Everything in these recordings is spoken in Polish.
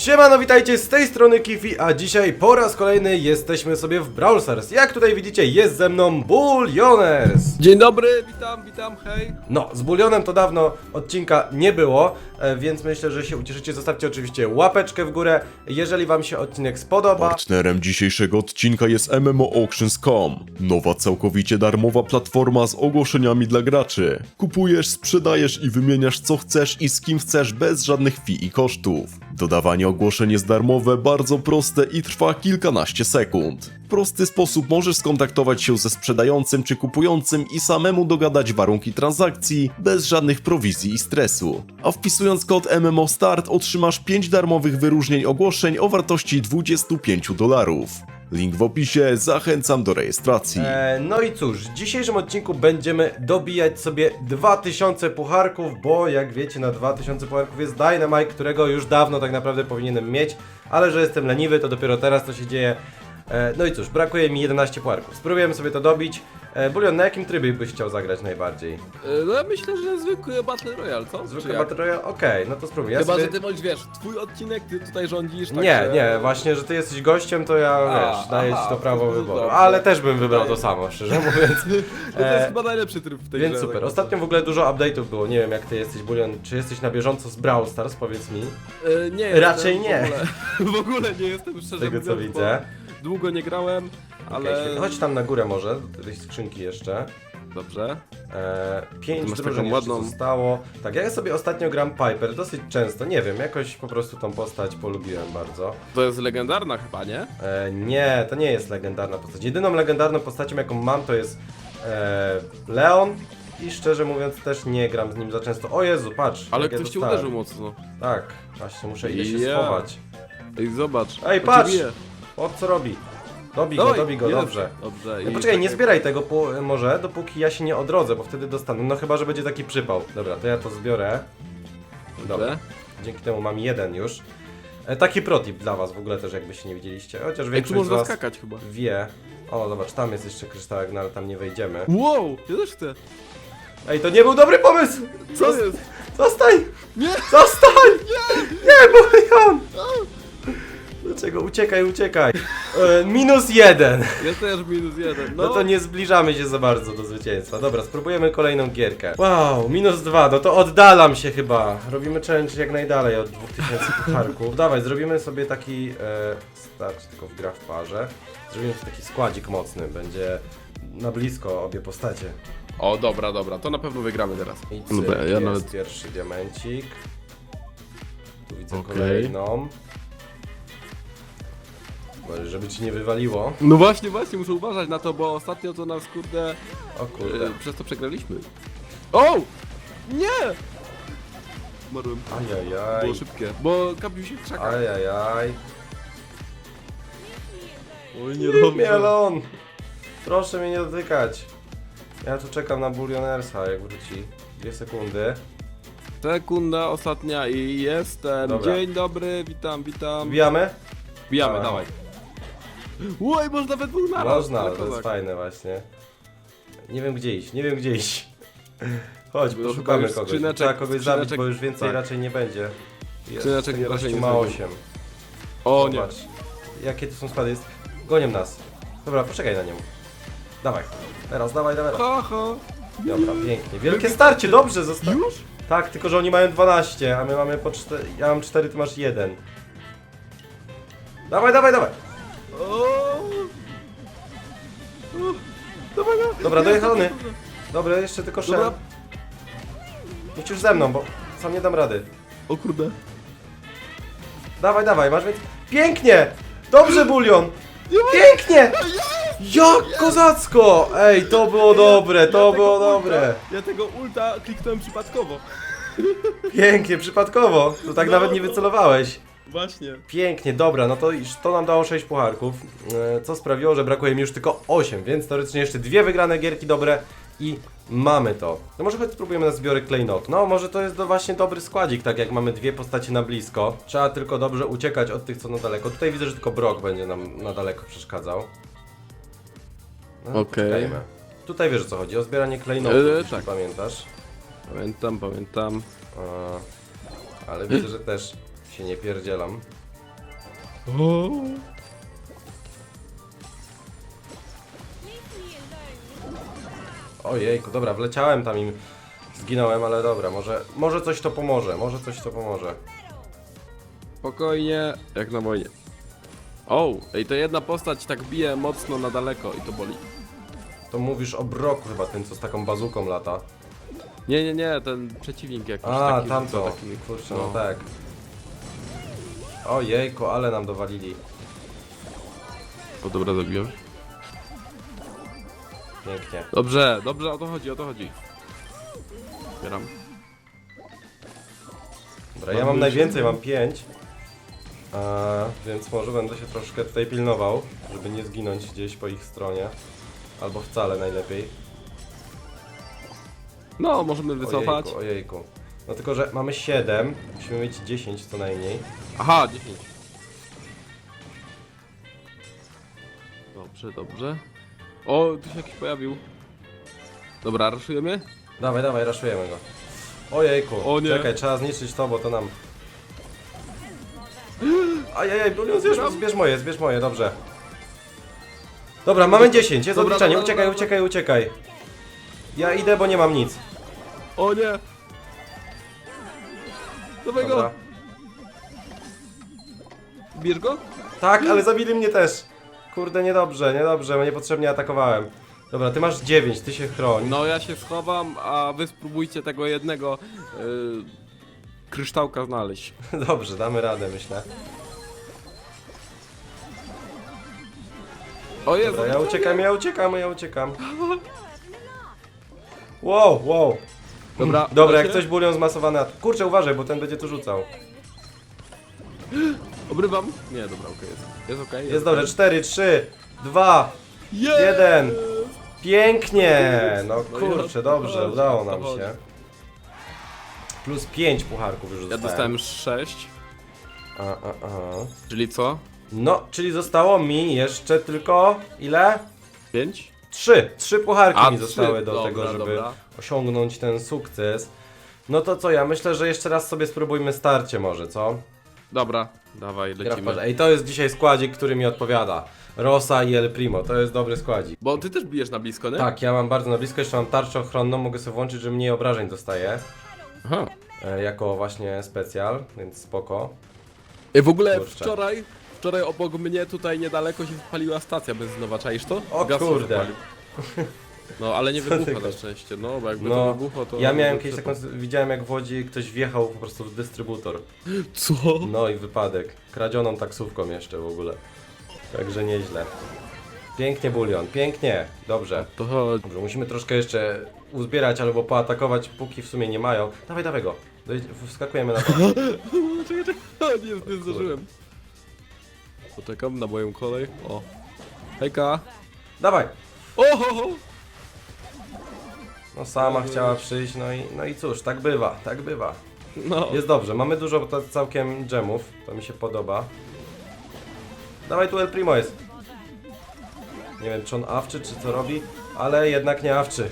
Siemano, witajcie z tej strony Kifi, a dzisiaj po raz kolejny jesteśmy sobie w Brawl Stars. Jak tutaj widzicie, jest ze mną Bullioners. Dzień dobry, witam, witam, hej. No, z Bullionem to dawno odcinka nie było, e, więc myślę, że się ucieszycie. Zostawcie oczywiście łapeczkę w górę, jeżeli wam się odcinek spodoba. Partnerem dzisiejszego odcinka jest MMOAuctions.com. Nowa całkowicie darmowa platforma z ogłoszeniami dla graczy. Kupujesz, sprzedajesz i wymieniasz co chcesz i z kim chcesz bez żadnych fee i kosztów. Dodawanie ogłoszeń jest darmowe, bardzo proste i trwa kilkanaście sekund. W prosty sposób możesz skontaktować się ze sprzedającym czy kupującym i samemu dogadać warunki transakcji bez żadnych prowizji i stresu. A wpisując kod MMO Start otrzymasz 5 darmowych wyróżnień ogłoszeń o wartości 25 dolarów. Link w opisie, zachęcam do rejestracji. E, no i cóż, w dzisiejszym odcinku będziemy dobijać sobie 2000 pucharków, bo jak wiecie na 2000 pucharków jest Dynamite, którego już dawno tak naprawdę powinienem mieć, ale że jestem leniwy, to dopiero teraz to się dzieje. E, no i cóż, brakuje mi 11 pucharków. Spróbujemy sobie to dobić. E, Bulion, na jakim trybie byś chciał zagrać najbardziej? E, No ja myślę, że zwykły Battle Royale, co? Jak? Battle Royale? Okej, no to spróbuj. Ja Chyba, sobie... że ty bądź wiesz, twój odcinek, ty tutaj rządzisz, tak Nie, że- nie, właśnie, że ty jesteś gościem, to ja, A, wiesz, daję aha, ci to prawo to wyboru. dobrze. Ale też bym wybrał to samo, szczerze mówiąc. No to jest chyba najlepszy tryb w tej Więc grze, super. tak Ostatnio w ogóle dużo update'ów było. Nie wiem jak ty jesteś, Bulion. Czy jesteś na bieżąco z Brawl Stars? Powiedz mi. E, Nie Raczej nie. W ogóle, w ogóle nie jestem, szczerze tego co widzę. bo Długo nie grałem, ale... Ale... Chodź tam na górę może, do tej skrzynki jeszcze. Dobrze. Eee, pięć masz drużyn taką jeszcze ładną- zostało. Tak, ja sobie ostatnio gram Piper dosyć często. Nie wiem, jakoś po prostu tą postać polubiłem bardzo. To jest legendarna chyba, nie? Eee, nie, to nie jest legendarna postać. Jedyną legendarną postacią jaką mam to jest eee, Leon. I szczerze mówiąc też nie gram z nim za często. O Jezu, patrz. Ale jak ja ktoś dostałem. uderzył mocno. Tak, właśnie muszę idę się Ja. schować. Ej, zobacz. Ej, on patrz! bije. O, co robi? Dobij go, Dawaj, dobij go, jest. dobrze. Dobrze. No i poczekaj, nie czekaj. zbieraj tego po, może, dopóki ja się nie odrodzę, bo wtedy dostanę. No chyba, że będzie taki przypał. Dobra, to ja to zbiorę. Dobra. Dobrze. Dzięki temu mam jeden już. E, taki protip dla was w ogóle też, jakbyście nie widzieliście. Chociaż Ej, tu większość z można was skakać chyba. wie. O, zobacz, tam jest jeszcze kryształek, no ale tam nie wejdziemy. Wow, ja też chcę. Ej, to nie był dobry pomysł! Co Zos- jest? Zostań! Nie! Zostań! Nie! Nie, Bulion! Dlaczego? Uciekaj, uciekaj. E, minus jeden. Ja też minus jeden. No to nie zbliżamy się za bardzo do zwycięstwa. Dobra, spróbujemy kolejną gierkę. Wow, minus dwa, no to oddalam się chyba. Robimy challenge jak najdalej od 2000 pucharków. Dawaj, zrobimy sobie taki, e, starczy tylko w gra w parze. Zrobimy sobie taki składzik mocny, będzie na blisko obie postacie. O, dobra, dobra, to na pewno wygramy teraz. I cyk, Dobra, ja jest nawet- pierwszy diamencik. Tu widzę Okej. kolejną. Bo Żeby ci nie wywaliło. No właśnie, właśnie, muszę uważać na to, bo ostatnio to nas kurde, O kurde. e, przez to przegraliśmy. O! Nie! Umarłem. Ajajaj. Było szybkie, bo kapił się w krzakach. Ajajaj. Oj, Mielon! Proszę mnie nie dotykać. Ja tu czekam na Bullionersa, jak wróci. Dwie sekundy. Sekunda ostatnia i jestem. Dobra. Dzień dobry, witam, witam. Wbijamy? Bijamy, A. dawaj. Oj, można we dwóch naraz. Można, ale to jest kozak. fajne właśnie. Nie wiem gdzie iść, nie wiem gdzie iść. Chodź, poszukamy już kogoś. skrzyneczek- Trzeba kogoś zabić, skrzyneczek- bo już więcej tak. raczej nie będzie. Jest, Skrzyneczek tego raczej gościu nie ma znajdziemy. 8. O nie. Zobacz, jakie tu są składy. Jest... Gonią nas. Dobra, poczekaj na nią. Dawaj. Teraz, dawaj, dawaj. Ha, ha. Dobra, pięknie. Wielkie starcie, dobrze zostało. Już? Tak, tylko że oni mają 12, a my mamy po 4. Ja mam 4, ty masz 1. Dawaj, dawaj, dawaj! Dobra, Jest, dojechany. dobra, dobra. Dobra, jeszcze tylko Dobra. szedł. Idź już ze mną, bo sam nie dam rady. O kurde. Dawaj, dawaj, masz więc. Pięknie! Dobrze, bulion! Pięknie! Jak kozacko! Ej, to było dobre, to było dobre. Ja tego ulta kliknąłem przypadkowo. Pięknie, przypadkowo. Tu tak No, nawet nie no. wycelowałeś. Właśnie. Pięknie, dobra, no to już to nam dało 6 pucharków, e, co sprawiło, że brakuje mi już tylko 8, więc teoretycznie jeszcze dwie wygrane gierki dobre i mamy to. No może choć spróbujemy na zbiory klejnot. No może to jest do właśnie dobry składzik, tak jak mamy dwie postacie na blisko. Trzeba tylko dobrze uciekać od tych, co na daleko. Tutaj widzę, że tylko Brock będzie nam na daleko przeszkadzał. No, Okej. poczekajmy. Tutaj wiesz o co chodzi, o zbieranie klejnotów, E, jeśli tak. pamiętasz. Pamiętam, pamiętam. E, ale widzę, że też się nie pierdzielam. Ojejku, dobra, wleciałem tam im, zginąłem, ale dobra, może, może coś to pomoże, może coś to pomoże. Spokojnie, jak na wojnie. O, ej, to jedna postać tak bije mocno na daleko i to boli. To mówisz o Broku chyba, ten co z taką bazuką lata. Nie, nie, nie, ten przeciwnik jakiś A, taki. tamto, Taki, kurczę, no no. tak. Ojejku, ale nam dowalili. O, dobra, zabiłem. Pięknie. Dobrze, dobrze, o to chodzi, o to chodzi. Zbieram. Dobra, ja Mam mam już- najwięcej, mam 5. Więc może będę się troszkę tutaj pilnował, żeby nie zginąć gdzieś po ich stronie. Albo wcale najlepiej. No, możemy wycofać. Ojejku, ojejku. No tylko, że mamy 7, musimy mieć 10 co najmniej. Aha, 10. Dobrze, dobrze. O, tu się jakiś pojawił. Dobra, raszujemy? Dawaj, dawaj, raszujemy go. Ojejku, O nie. czekaj, trzeba zniszczyć to, bo to nam... Ajajaj, Julian, zbierz, zbierz moje, zbierz moje, dobrze. Dobra, mamy 10, jest Dobra, odliczanie, dobra, uciekaj, dobra. uciekaj, uciekaj. Ja idę, bo nie mam nic. O nie! Dawaj Dobra. Bierz go? Tak, ale zabili mnie też. Kurde, niedobrze, niedobrze, bo niepotrzebnie atakowałem. Dobra, ty masz 9, ty się chroń. No ja się schowam, a wy spróbujcie tego jednego yy, kryształka znaleźć. Dobrze, damy radę, myślę. O Jezu! Dobra, ja uciekam, ja uciekam, ja uciekam. Wow, wow. Dobra, Dobra, jak coś bulion zmasowany at- Kurczę, uważaj, bo ten będzie tu rzucał. Obrywam? Nie, dobra, okej, jest. Jest okej. Jest dobrze, 4, 3, 2, Jest! 1. Pięknie! No No kurczę, dobrze, udało nam się. Plus 5 pucharków już Ja dostałem. dostałem 6, A, a, a. czyli co? No, czyli zostało mi jeszcze tylko ile? 5? Trzy. Trzy pucharki A, mi trzy. zostały do Dobra, tego, żeby dobra. Osiągnąć ten sukces. No to co, ja myślę, że jeszcze raz sobie spróbujmy starcie może, co? Dobra, dawaj, lecimy. Ej, to jest dzisiaj składzik, który mi odpowiada. Rosa i El Primo, to jest dobry składzik. Bo ty też bijesz na blisko, nie? Tak, ja mam bardzo na blisko, jeszcze mam tarczę ochronną, mogę sobie włączyć, że mniej obrażeń dostaję. Aha. E, jako właśnie specjal, więc spoko. I w ogóle Kurczę. wczoraj, wczoraj obok mnie tutaj niedaleko się spaliła stacja benzynowa, czaisz to? O Gaz się kurde. zapalił. No ale nie Co ty wybuchła na gadasz? szczęście, no bo jakby No, to wybuchło to... Ja miałem kiedyś taką, widziałem jak w Łodzi ktoś wjechał po prostu w dystrybutor. Co? No i wypadek. Kradzioną taksówką jeszcze w ogóle. Także nieźle. Pięknie bulion, pięknie. Dobrze. To chodź. Dobrze, musimy troszkę jeszcze uzbierać albo poatakować, póki w sumie nie mają. Dawaj, dawaj go. Dojdź, wskakujemy na to. czekaj, czekaj, nie, nie zdążyłem. Poczekam na moją kolej. O. Hejka. Dawaj! O, ho, ho. No sama chciała przyjść, no i, no i cóż, tak bywa, tak bywa. No. Jest dobrze, mamy dużo całkiem dżemów, to mi się podoba. Dawaj tu El Primo jest. Nie wiem czy on awczy, czy co robi, ale jednak nie awczy.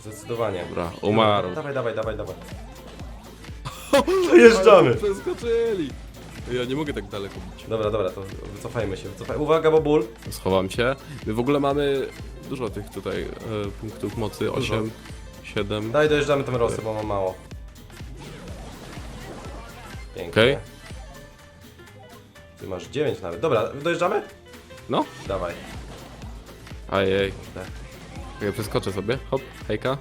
Zdecydowanie. Dobra, umarł. Dawaj, dawaj, dawaj, dawaj. Dojeżdżamy. Przeskoczyli. Ja nie mogę tak daleko bić. Dobra, dobra, to wycofajmy się, wycofaj. Uwaga, bo ból. Schowam się. My w ogóle mamy dużo tych tutaj e, punktów mocy. 8, 7. Daj, dojeżdżamy tym rosy, bo mam mało. Pięknie. Okej. Ty masz 9 nawet. Dobra, dojeżdżamy? No. Dawaj. Ajej. Kurde. Ja przeskoczę sobie. Hop, hejka.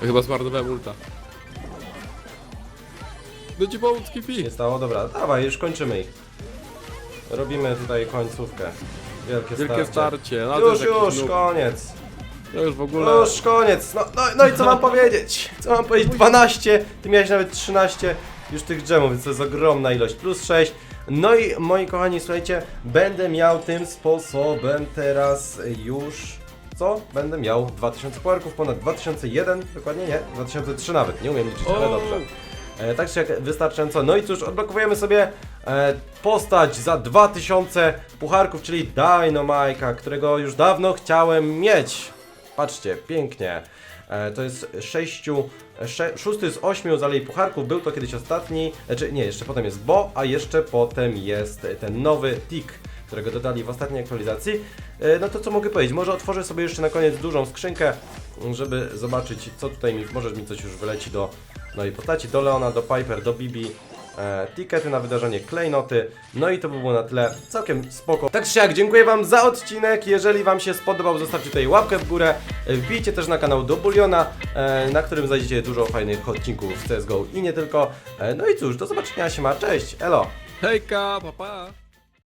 Ja chyba zmarnowałem ulta. No ci pomóc, Kifi. Nie stało? Dobra, dawaj, już kończymy ich. Robimy tutaj końcówkę. Wielkie, Wielkie starcie. No, to Już, jest jakiś już, koniec. To już w ogóle... Już, koniec. No, no, no i co mam powiedzieć? Co mam powiedzieć? 12, ty miałeś nawet 13 już tych dżemów, więc to jest ogromna ilość. Plus 6. No i moi kochani, słuchajcie, będę miał tym sposobem teraz już... Co? Będę miał 2000 puarków, ponad 2001, dokładnie nie, 2003 nawet, nie umiem liczyć, ale dobrze. E, tak czy jak wystarczająco. No i cóż, odblokowujemy sobie e, postać za 2000 pucharków, czyli Dynamike'a, którego już dawno chciałem mieć. Patrzcie, pięknie. E, to jest 6 sze- szósty z ośmiu z Alei Pucharków, był to kiedyś ostatni, znaczy nie, jeszcze potem jest Bo, a jeszcze potem jest ten nowy Tik, którego dodali w ostatniej aktualizacji. E, No to co mogę powiedzieć, może otworzę sobie jeszcze na koniec dużą skrzynkę, żeby zobaczyć co tutaj mi, może mi coś już wyleci do nowej postaci, do Leona, do Piper, do Bibi. E, tikety na wydarzenie, klejnoty, no i to by było na tyle, całkiem spoko. Tak czy jak, dziękuję Wam za odcinek, jeżeli Wam się spodobał, zostawcie tutaj łapkę w górę, E, wbijcie też na kanał do Buliona, e, na którym znajdziecie dużo fajnych odcinków z CSGO i nie tylko. E, no i cóż, do zobaczenia się ma, cześć, elo! Hejka, papa! Pa.